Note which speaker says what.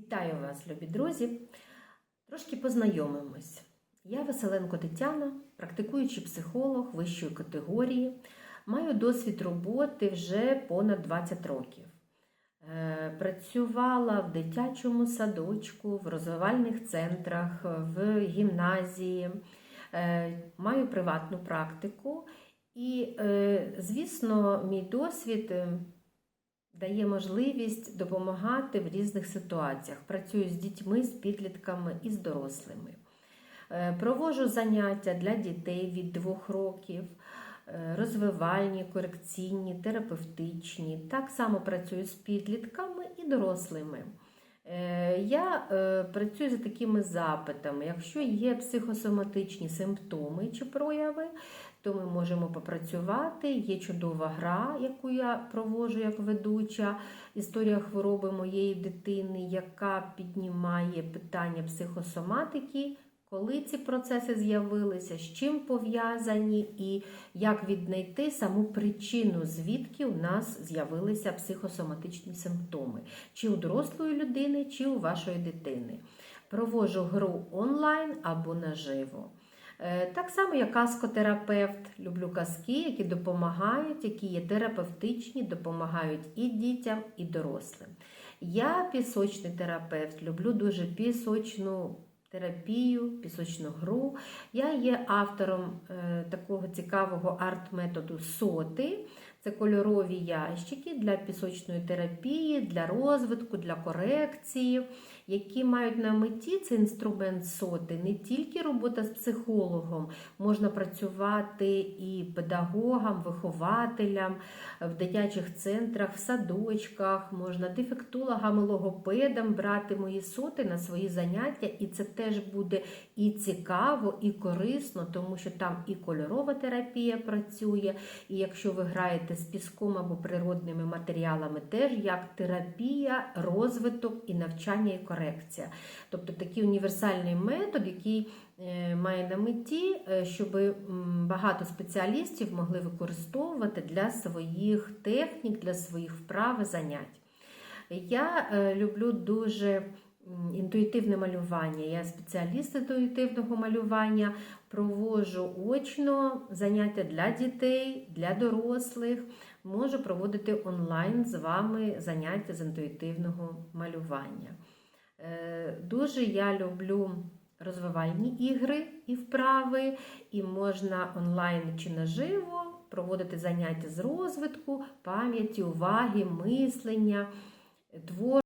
Speaker 1: Вітаю вас, любі друзі! Трошки познайомимось. Я Василенко Тетяна, практикуючий психолог вищої категорії. Маю досвід роботи вже понад 20 років. Е, Працювала в дитячому садочку, в розвивальних центрах, в гімназії. Е, Маю приватну практику. І, е, звісно, мій досвід дає можливість допомагати в різних ситуаціях. Працюю з дітьми, з підлітками і з дорослими. Е, Проводжу заняття для дітей від двох років, е, розвивальні, корекційні, терапевтичні. Так само працюю з підлітками і дорослими. Е, Я працюю за такими запитами. Якщо є психосоматичні симптоми чи прояви, то ми можемо попрацювати. Є чудова гра, яку я проводжу як ведуча, історія хвороби моєї дитини, яка піднімає питання психосоматики. Коли ці процеси з'явилися, з чим пов'язані, і як віднайти саму причину, звідки у нас з'явилися психосоматичні симптоми, чи у дорослої людини, чи у вашої дитини. Проводжу гру онлайн або наживо. Е, Так само, я казкотерапевт, люблю казки, які допомагають, які є терапевтичні, допомагають і дітям, і дорослим. Я пісочний терапевт, люблю дуже пісочну терапію, пісочну гру. Я є автором е, такого цікавого арт-методу соти. Це кольорові ящики для пісочної терапії, для розвитку, для корекції, які мають на меті цей інструмент соти, не тільки робота з психологом, можна працювати і педагогам, вихователям в дитячих центрах, в садочках, можна дефектологам, логопедам брати мої соти на свої заняття, і це теж буде і цікаво, і корисно, тому що там і кольорова терапія працює, і якщо ви граєте з піском або природними матеріалами, теж як терапія, розвиток і навчання і корекція. Тобто такий універсальний метод, який е, має на меті, е, щоб багато спеціалістів могли використовувати для своїх технік, для своїх вправ і занять. Я е, люблю дуже інтуїтивне малювання. Я спеціаліст інтуїтивного малювання, проводжу очно заняття для дітей, для дорослих. Можу проводити онлайн з вами заняття з інтуїтивного малювання. Е, Дуже я люблю розвивальні ігри і вправи, і можна онлайн чи наживо проводити заняття з розвитку, пам'яті, уваги, мислення, творчості.